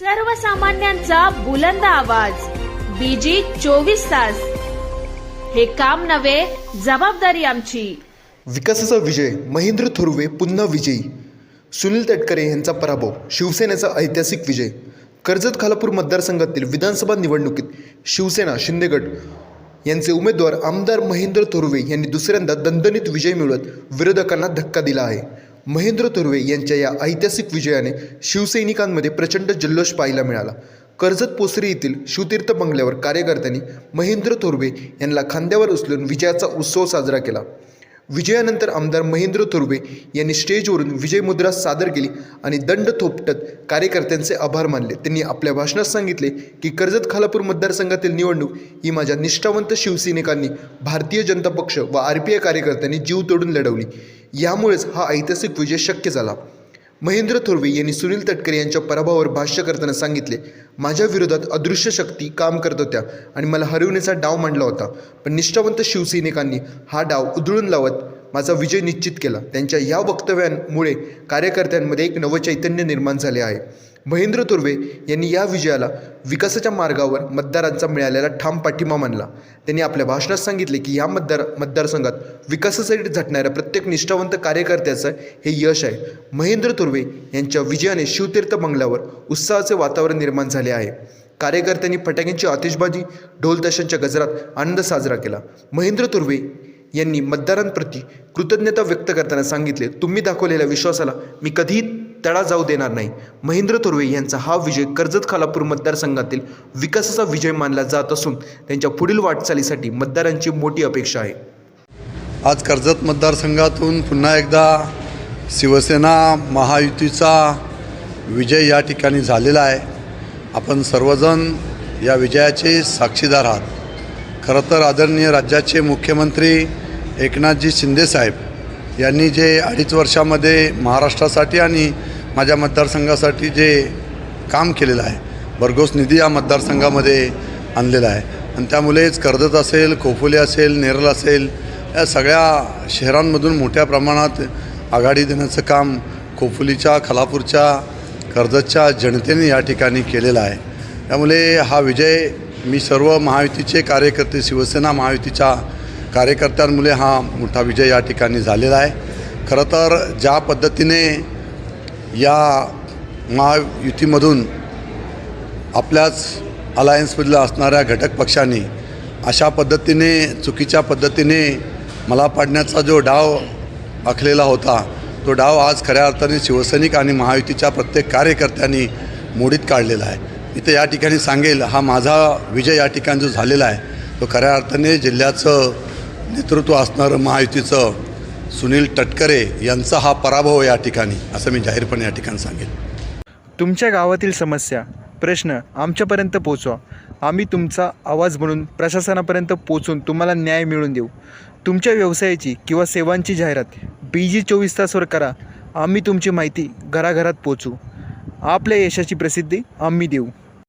सर्वसामान्यांचा बुलंद आवाज. बीजी चोवीस तास. हे काम नव्हे जबाबदारी आमची. विकासाचा विजय महेंद्र थोरवे पुन्हा विजयी. सुनील तटकरे यांचा पराभव शिवसेनेचा ऐतिहासिक विजय. कर्जत खालापूर मतदारसंघातील विधानसभा निवडणुकीत शिवसेना शिंदेगड यांचे उमेदवार आमदार महेंद्र थोरवे यांनी दुसऱ्यांदा दणदणीत विजय मिळवत विरोधकांना धक्का दिला आहे. महेंद्र तुर्वे यांच्या या ऐतिहासिक विजयाने शिवसैनिकांमध्ये प्रचंड जल्लोष पाहायला मिळाला. कर्जत पोसरी येथील शिवतीर्थ बंगल्यावर कार्यकर्त्यांनी महेंद्र थोरवे यांना खांद्यावर उचलून विजयाचा उत्सव साजरा केला. विजयानंतर आमदार महेंद्र थोरवे यांनी स्टेजवरून विजय मुद्रा सादर केली आणि दंड थोपटत कार्यकर्त्यांचे आभार मानले. त्यांनी आपल्या भाषणात सांगितले की कर्जत खालापूर मतदारसंघातील निवडणूक ही माझ्या निष्ठावंत शिवसैनिकांनी भारतीय जनता पक्ष व आर पी आय कार्यकर्त्यांनी जीव तोडून लढवली. यामुळेच हा ऐतिहासिक विजय शक्य झाला. महेंद्र थोरवे यांनी सुनील तटकरे यांच्या पराभवावर भाष्य करताना सांगितले माझ्या विरोधात अदृश्य शक्ती काम करत होत्या आणि मला हरविण्याचा डाव मांडला होता. पण निष्ठावंत शिवसैनिकांनी हा डाव उधळून लावत माझा विजय निश्चित केला. त्यांच्या या वक्तव्यांमुळे कार्यकर्त्यांमध्ये एक नवचैतन्य निर्माण झाले आहे. महेंद्र तुर्वे यांनी या विजयाला विकासाच्या मार्गावर मतदारांचा मिळालेला ठाम पाठिंबा मानला. त्यांनी आपल्या भाषणात सांगितले की या मतदार मतदारसंघात विकासासाठी झटणाऱ्या प्रत्येक निष्ठावंत कार्यकर्त्याचं हे यश आहे. महेंद्र तुर्वे यांच्या विजयाने शिवतीर्थ बंगल्यावर उत्साहाचे वातावरण निर्माण झाले आहे. कार्यकर्त्यांनी फटाक्यांची आतिषबाजी ढोलताशांच्या गजरात आनंद साजरा केला. महेंद्र तुर्वे यांनी मतदारांप्रती कृतज्ञता व्यक्त करताना सांगितले तुम्ही दाखवलेल्या विश्वासाला मी कधीही तडा जाऊ देणार नाही. महेंद्र थोरवे यांचा हा विजय कर्जत खालापूर मतदारसंघातील विकासाचा विजय मानला जात असून त्यांच्या पुढील वाटचालीसाठी मतदारांची मोठी अपेक्षा आहे. आज कर्जत मतदारसंघातून पुन्हा एकदा शिवसेना महायुतीचा विजय या ठिकाणी झालेला आहे. आपण सर्वजण या विजयाचे साक्षीदार आहात. खरं तर आदरणीय राज्याचे मुख्यमंत्री एकनाथजी शिंदेसाहेब यांनी जे अडीच वर्षामध्ये महाराष्ट्रासाठी आणि माझ्या मतदारसंघासाठी जे काम केलेलं आहे भरघोस निधी या मतदारसंघामध्ये आणलेला आहे. आणि त्यामुळेच कर्जत असेल खोपोली असेल नेरल असेल या सगळ्या शहरांमधून मोठ्या प्रमाणात आघाडी देण्याचं काम खोपोलीच्या खलापूरच्या कर्जतच्या जनतेने या ठिकाणी केलेला आहे. त्यामुळे हा विजय मी सर्व महायुतीचे कार्यकर्ते शिवसेना महायुतीच्या कार्यकर्त्यांमुळे हा मोठा विजय या ठिकाणी झालेला आहे. खरं तर ज्या पद्धतीने या महायुतीमधून आपल्याच अलायन्समधल्या असणाऱ्या घटक पक्षांनी अशा पद्धतीने चुकीच्या पद्धतीने मला पाडण्याचा जो डाव आखलेला होता तो डाव आज खऱ्या अर्थाने शिवसैनिक आणि महायुतीच्या प्रत्येक कार्यकर्त्यांनी मोडीत काढलेला आहे. इथं या ठिकाणी सांगेल हा माझा विजय या ठिकाणी जो झालेला आहे तो खऱ्या अर्थाने जिल्ह्याचं नेतृत्व असणारं महायुतीचं सुनील तटकरे यांचा हा पराभव या ठिकाणी असं मी जाहीरपणे या ठिकाणी सांगेल. तुमच्या गावातील समस्या प्रश्न आमच्यापर्यंत पोचवा. आम्ही तुमचा आवाज म्हणून प्रशासनापर्यंत पोचून तुम्हाला न्याय मिळवून देऊ. तुमच्या व्यवसायाची किंवा सेवांची जाहिरात बी जी चोवीस तासवर करा. आम्ही तुमची माहिती घराघरात पोचू. आपल्या यशाची प्रसिद्धी आम्ही देऊ.